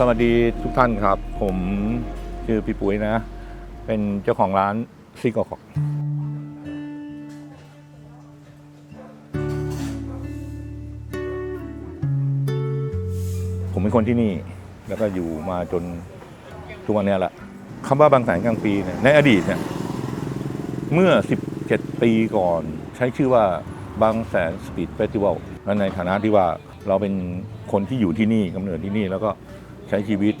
สวัสดีทุกท่านครับ ผมชื่อพี่ปุ๋ยนะ เป็นเจ้าของร้านซิกอก ผมเป็นคนที่นี่แล้วก็อยู่มาจนทุกวันนี้แหละคำว่าบางแสนกลางปีเนี่ยในอดีตเนี่ยเมื่อ 17 ปีก่อน ใช้ชื่อว่าบางแสนสปีดเฟสติวัลและในฐานะที่ว่าเราเป็นคนที่อยู่ที่นี่กำเนิดที่นี่แล้วก็ ใช้ชีวิต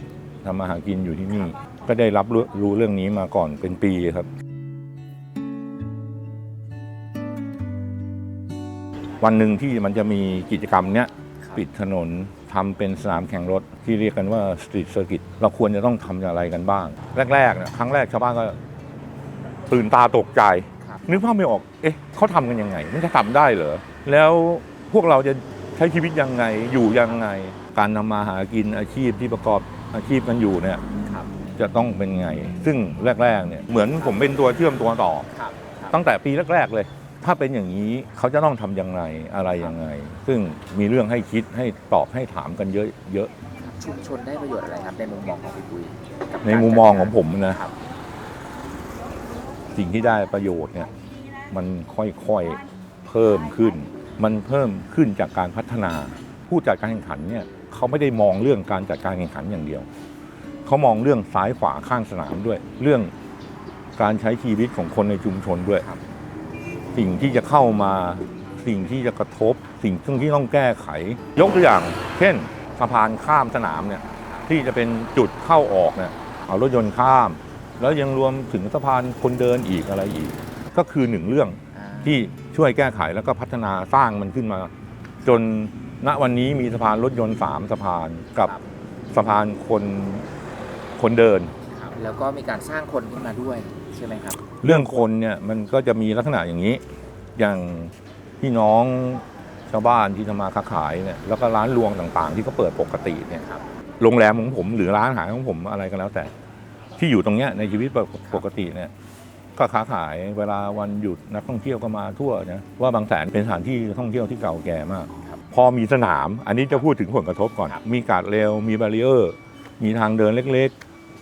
ทำมาหากินอยู่ที่นี่ ก็ได้รับรู้รู้เรื่องนี้มาก่อนเป็นปีครับ วันหนึ่งที่มันจะมีกิจกรรมเนี้ยปิดถนนทำเป็นสนามแข่งรถที่เรียกกันว่าสตรีทเซอร์กิตเราควรจะต้องทำอะไรกันบ้าง แรกๆเนี่ยครั้งแรกชาวบ้านก็ตื่นตาตกใจครับนึกภาพไม่ออก เอ๊ะเขาทำกันยังไง มันจะทำได้เหรอ แล้วพวกเราจะใช้ชีวิตยังไงอยู่ยังไง การทำมาหากินอาชีพที่ประกอบอาชีพกันอยู่เนี่ยครับจะต้องเป็นไง ซึ่งแรกๆเนี่ยเหมือนผมเป็นตัวเชื่อมตัวต่อครับครับตั้งแต่ปีแรก ๆเลย ถ้าเป็นอย่างนี้เขาจะต้องทำยังไงอะไรยังไง ซึ่งมีเรื่องให้คิดให้ตอบให้ถามกันเยอะเยอะชุมชนได้ประโยชน์อะไรครับในมุมมองของพี่ปุ้ยกับในการมุมมองของผมจัดนะงานครับสิ่งที่ได้ประโยชน์เนี่ยมันค่อยๆเพิ่มขึ้น มันเพิ่มขึ้นจากการพัฒนา ผู้จัดการแข่งขันเนี่ย เขาไม่ได้มองเรื่องการจัดการแข่งขันอย่างเดียว เขามองเรื่องซ้ายขวาข้างสนามด้วย เรื่องการใช้ชีวิตของคนในชุมชนด้วยครับ สิ่งที่จะเข้ามาสิ่งที่จะกระทบ สิ่งที่ต้องแก้ไข ยกตัวอย่าง เช่นสะพานข้ามสนามเนี่ยที่จะเป็นจุดเข้าออกเนี่ยเอารถยนต์ข้าม แล้วยังรวมถึงสะพานคนเดินอีกอะไรอีก ก็คือหนึ่งเรื่องอ่าที่ช่วยแก้ไขแล้วก็พัฒนาสร้างมันขึ้นมา จน ณวันนี้มีสะพานรถยนต์สามสะพานกับครับ สะพานคนคนเดิน ครับแล้วก็มีการสร้างคนขึ้นมาด้วยใช่ไหมครับ เรื่องคนเนี่ยมันก็จะมีลักษณะอย่างนี้ อย่างพี่น้องชาวบ้านที่ทำมาค้าขายเนี่ยแล้วก็ร้านรวงต่างๆ ที่เขาเปิดปกติเนี่ยครับ โรงแรมของผมหรือร้านอาหารของผมอะไรก็แล้วแต่ ที่อยู่ตรงเนี้ยในชีวิตปกติเนี่ยก็ค้าขายเวลาวันหยุดนักท่องเที่ยวก็มาทั่วนะว่าบางแสนเป็นสถานที่ท่องเที่ยวที่เก่าแก่มากครับ พอมีสนาม อันนี้จะพูดถึงผลกระทบก่อนครับมีการดเร็ว มีบารีเออร์ มีทางเดินเล็ก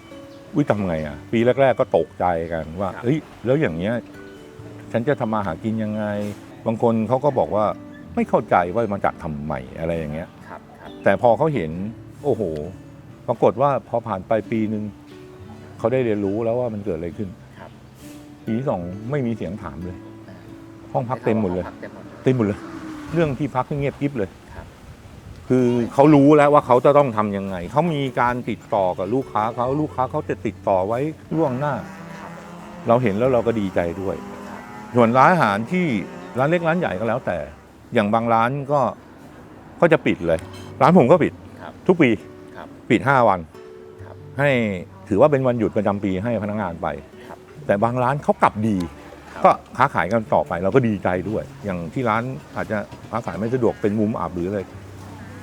ๆวิทำไงอะ ปีแรก ๆ ก็ตกใจกันว่า เฮ้ย แล้วอย่างเงี้ย ฉันจะทำมาหากินยังไง บางคนเขาก็บอกว่าไม่เข้าใจว่ามาจัดทำใหม่อะไรอย่างเงี้ย ครับครับแต่พอเขาเห็น โอ้โห ปรากฏว่าพอผ่านไปปีหนึ่งเขาได้เรียนรู้แล้วว่ามันเกิดอะไรขึ้นครับ ปีที่สองไม่มีเสียงถามเลย ห้องพักเต็มหมดเลยห้องพักเต็มหมดเต็มหมดเลย เรื่องที่พักนี่เงียบกริบเลยครับคือเขารู้แล้วว่าเขาจะต้องทำยังไง เขามีการติดต่อกับลูกค้าเขาลูกค้าเขาจะติดต่อไว้ล่วงหน้า เราเห็นแล้วเราก็ดีใจด้วย ส่วนร้านอาหารที่ร้านเล็กร้านใหญ่ก็แล้วแต่ อย่างบางร้านก็ก็จะปิดเลย ร้านผมก็ปิดครับทุกปีครับปิด 5 วันครับให้ถือว่าเป็นวันหยุดประจำปีให้พนักงานไปครับแต่บางร้านเขากลับดีครับ ก็ค้าขายกันต่อไปเราก็ดีใจด้วย อย่างที่ร้านอาจจะค้าขายไม่สะดวกเป็นมุมอับหรืออะไร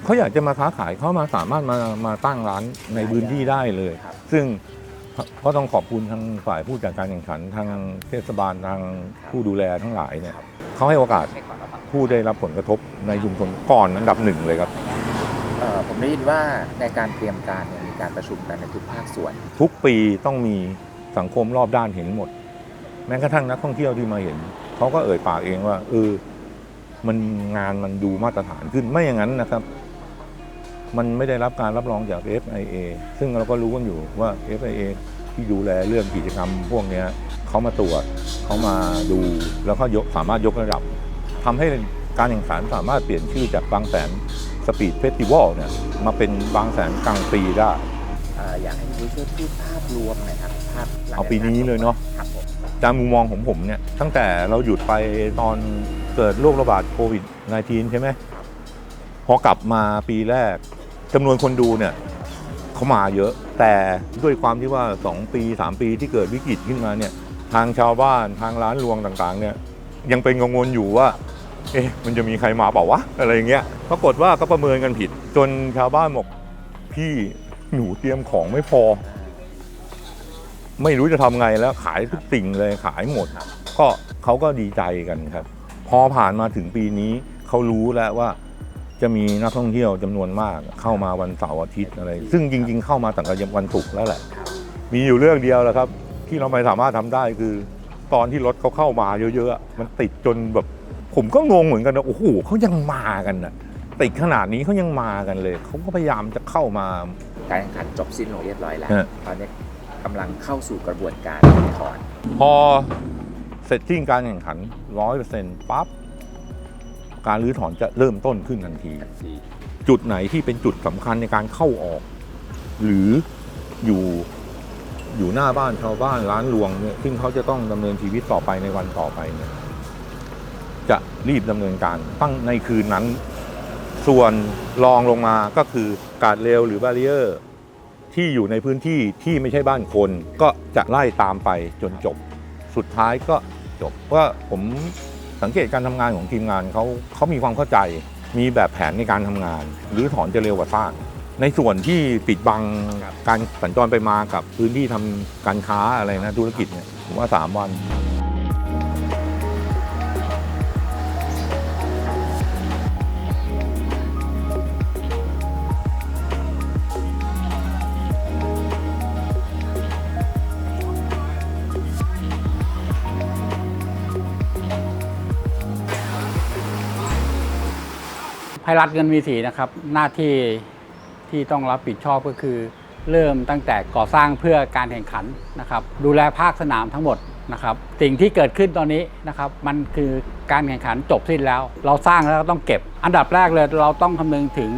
เขาอยากจะมาค้าขายเขามาสามารถมามาตั้งร้านในพื้นที่ได้เลยครับซึ่งก็ต้องขอบคุณทางฝ่ายผู้จัดการแข่งขันทางเทศบาลทางผู้ดูแลทั้งหลายเนี่ยเขาให้โอกาสให้ก่อนนะครับผู้ได้รับผลกระทบในชุมชนก่อนอันดับหนึ่งเลยครับเอ่อผมได้ยินว่าในการเตรียมการเนี่ยมีการประชุมกันในทุกภาคส่วน ทุกปีต้องมีสังคมรอบด้านเห็นหมด แม้กระทั่งนักท่องเที่ยวที่มาเห็นเขาก็เอ่ยปากเองว่าเออมันงานมันดูมาตรฐานขึ้นไม่อย่างนั้นนะครับ มันไม่ได้รับการรับรองจาก FIA ซึ่งเราก็รู้กันอยู่ว่า FIA ที่ดูแลเรื่องกิจกรรมพวกนี้เขามาตรวจเขามาดูแล้วก็ยกสามารถยกระดับทำให้การแข่งขันสามารถเปลี่ยนชื่อจากบางแสนสปีดเฟสติวัลเนี่ยมาเป็นบางแสนกลางปีได้ อ่ออยากให้พี่ปุ้ยช่วยพูดภาพรวมหน่อยครับภาพหลังเอาปีนี้เลยเนาะ ครับผมตามมุมมองของผมเนี่ยตั้งแต่เราหยุดไปตอนเกิดโรคระบาดโควิด -19 ใช่ไหมพอกลับมาปีแรกจำนวนคนดูเนี่ยเขามาเยอะ แต่ด้วยความที่ว่า 2 ปี 3 ปีที่เกิดวิกฤตขึ้นมาเนี่ยทางชาวบ้านทางร้านรวงต่างๆเนี่ยยังเป็นกังวลอยู่ว่า เอ๊ะมันจะมีใครมาเปล่าวะอะไรอย่างเงี้ยปรากฏว่าก็ประเมินกันผิด จนชาวบ้านบอกพี่ หนูเตรียมของไม่พอ ไม่รู้จะทำไงแล้วขายทุกสิ่งเลยขายหมด ก็เขาก็ดีใจกันครับ พอผ่านมาถึงปีนี้เขารู้แล้วว่าจะมีนักท่องเที่ยวจำนวนมากเข้ามาวันเสาร์อาทิตย์อะไร ซึ่งจริง ๆ เข้ามาตั้งแต่วันศุกร์แล้วแหละ มีอยู่เรื่องเดียวแหละครับ ที่เราไม่สามารถทำได้คือ ตอนที่รถเขาเข้ามาเยอะๆมันติดจนแบบ ผมก็งงเหมือนกันนะโอ้โหเขายังมากันนะ ติดขนาดนี้เขายังมากันเลย เขาก็พยายามจะเข้ามา การแข่งขันจบสิ้นลงเรียบร้อยแล้ว ฮะ ตอนนี้กำลังเข้าสู่กระบวนการถอนพอเสร็จสิ้นการแข่งขันร้อยเปอร์เซ็นต์ปั๊บการรื้อถอนจะเริ่มต้นขึ้นทันที ทันทีจุดไหนที่เป็นจุดสำคัญในการเข้าออก หรืออยู่อยู่หน้าบ้านชาวบ้านร้านรวงเนี่ยซึ่งเขาจะต้องดำเนินชีวิตต่อไปในวันต่อไปเนี่ยจะรีบดำเนินการตั้งในคืนนั้น ส่วนรองลงมาก็คือการเร็วหรือบารีเออร์ที่อยู่ในพื้นที่ที่ไม่ใช่บ้านคน ก็จะไล่ตามไปจนจบ สุดท้ายก็จบว่าผมสังเกตการทำงานของทีมงานเขาเขามีความเข้าใจ มีแบบแผนในการทำงาน หรือถอนจะเร็วกว่าสร้าง ในส่วนที่ปิดบังการสัญจรไปมากับพื้นที่ทำการค้าอะไรนะธุรกิจเนี่ยผมว่า 3 วัน ไพรัฐเงินมีสีนะครับ หน้าที่ที่ต้องรับผิดชอบก็คือ เริ่มตั้งแต่ก่อสร้างเพื่อการแข่งขันนะครับ ดูแลภาคสนามทั้งหมดนะครับ สิ่งที่เกิดขึ้นตอนนี้นะครับ มันคือการแข่งขันจบสิ้นแล้ว เราสร้างแล้วก็ต้องเก็บ อันดับแรกเลยเราต้องคำนึงถึง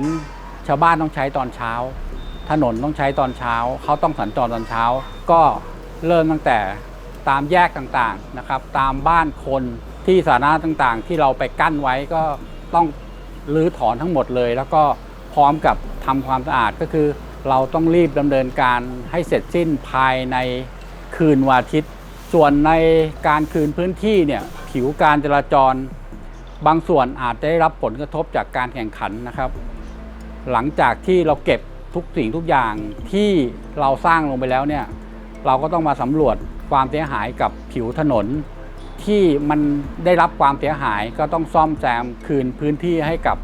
ชาวบ้านต้องใช้ตอนเช้า ถนนต้องใช้ตอนเช้า เขาต้องสัญจรตอนเช้า ก็เริ่มตั้งแต่ตามแยกต่างๆนะครับ ตามบ้านคนที่สาธารณะต่างๆ ที่เราไปกั้นไว้ก็ต้อง รื้อถอนทั้งหมดเลย แล้วก็พร้อมกับทำความสะอาดก็คือ เราต้องรีบดำเนินการให้เสร็จสิ้นภายในคืนวันอาทิตย์ ส่วนในการคืนพื้นที่เนี่ยผิวการจราจร บางส่วนอาจได้รับผลกระทบจากการแข่งขันนะครับ หลังจากที่เราเก็บทุกสิ่งทุกอย่างที่เราสร้างลงไปแล้วเนี่ยเราก็ต้องมาสำรวจความเสียหายกับผิวถนน ที่มันได้รับความเสียหายก็ต้องซ่อมแซมคืนพื้นที่ให้กับ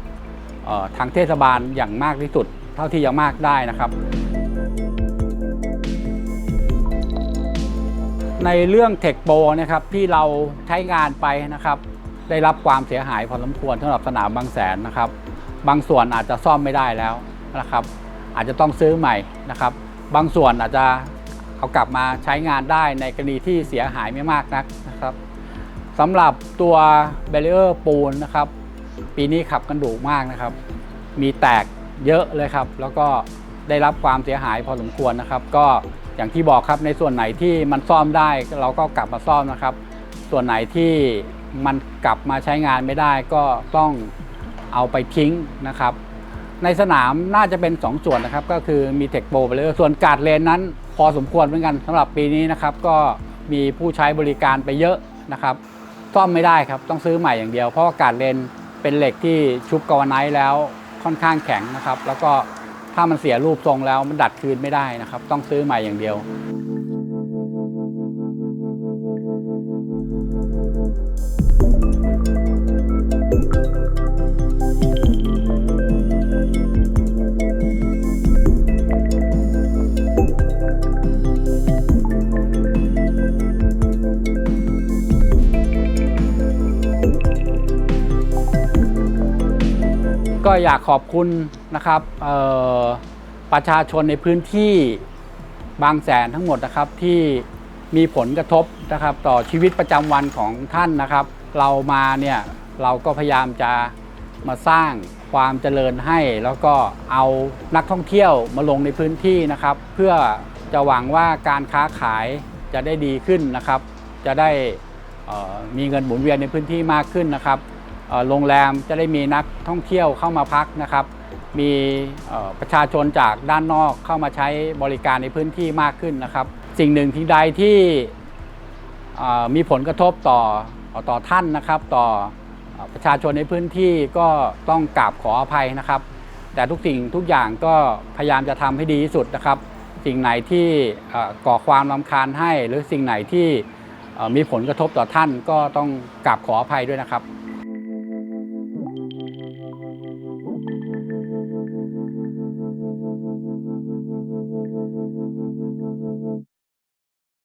ทางเทศบาลอย่างมากที่สุด เท่าที่จะมากได้นะครับ ในเรื่องเทคโปนะครับที่เราใช้งานไปนะครับ ได้รับความเสียหายพอสมควรสำหรับสนามบางแสนนะครับ บางส่วนอาจจะซ่อมไม่ได้แล้วนะครับ อาจจะต้องซื้อใหม่นะครับ บางส่วนอาจจะเอากลับมาใช้งานได้ในกรณีที่เสียหายไม่มากนักนะครับ สำหรับตัวเบลเลอร์ปูนนะครับ ปีนี้ขับกันดุมากนะครับ มีแตกเยอะเลยครับ แล้วก็ได้รับความเสียหายพอสมควรนะครับ ก็อย่างที่บอกครับในส่วนไหนที่มันซ่อมได้เราก็กลับมาซ่อมนะครับ ส่วนไหนที่มันกลับมาใช้งานไม่ได้ก็ต้องเอาไปทิ้งนะครับ ในสนามน่าจะเป็น 2 ส่วนนะครับ ก็คือมีเทคโบไปเลยส่วนการดเลนนั้น พอสมควรเหมือนกันสำหรับปีนี้นะครับ ก็มีผู้ใช้บริการไปเยอะนะครับ ซ่อมไม่ได้ครับ ต้องซื้อใหม่อย่างเดียว เพราะว่าการดเลนเป็นเหล็กที่ชุบกาวไนท์แล้วค่อนข้างแข็งนะครับ แล้วก็ถ้ามันเสียรูปทรงแล้วมันดัดคืนไม่ได้นะครับ ต้องซื้อใหม่อย่างเดียว ก็อยากขอบคุณนะครับประชาชนในพื้นที่บางแสนทั้งหมดนะครับที่มีผลกระทบนะครับ ต่อชีวิตประจำวันของท่านนะครับ เรามาเนี่ยเราก็พยายามจะมาสร้างความเจริญให้ แล้วก็เอานักท่องเที่ยวมาลงในพื้นที่นะครับ เพื่อจะหวังว่าการค้าขายจะได้ดีขึ้นนะครับ จะได้มีเงินหมุนเวียนในพื้นที่มากขึ้นนะครับ โรงแรมจะได้มีนักท่องเที่ยวเข้ามาพักนะครับ มีประชาชนจากด้านนอกเข้ามาใช้บริการในพื้นที่มากขึ้นนะครับ สิ่งหนึ่งที่ใดที่มีผลกระทบต่อต่อท่านนะครับต่อประชาชนในพื้นที่ก็ต้องกราบขออภัยนะครับ แต่ทุกสิ่งทุกอย่างก็พยายามจะทำให้ดีที่สุดนะครับ สิ่งไหนที่ก่อความรำคาญให้ หรือสิ่งไหนที่มีผลกระทบต่อท่านก็ต้องกราบขออภัยด้วยนะครับ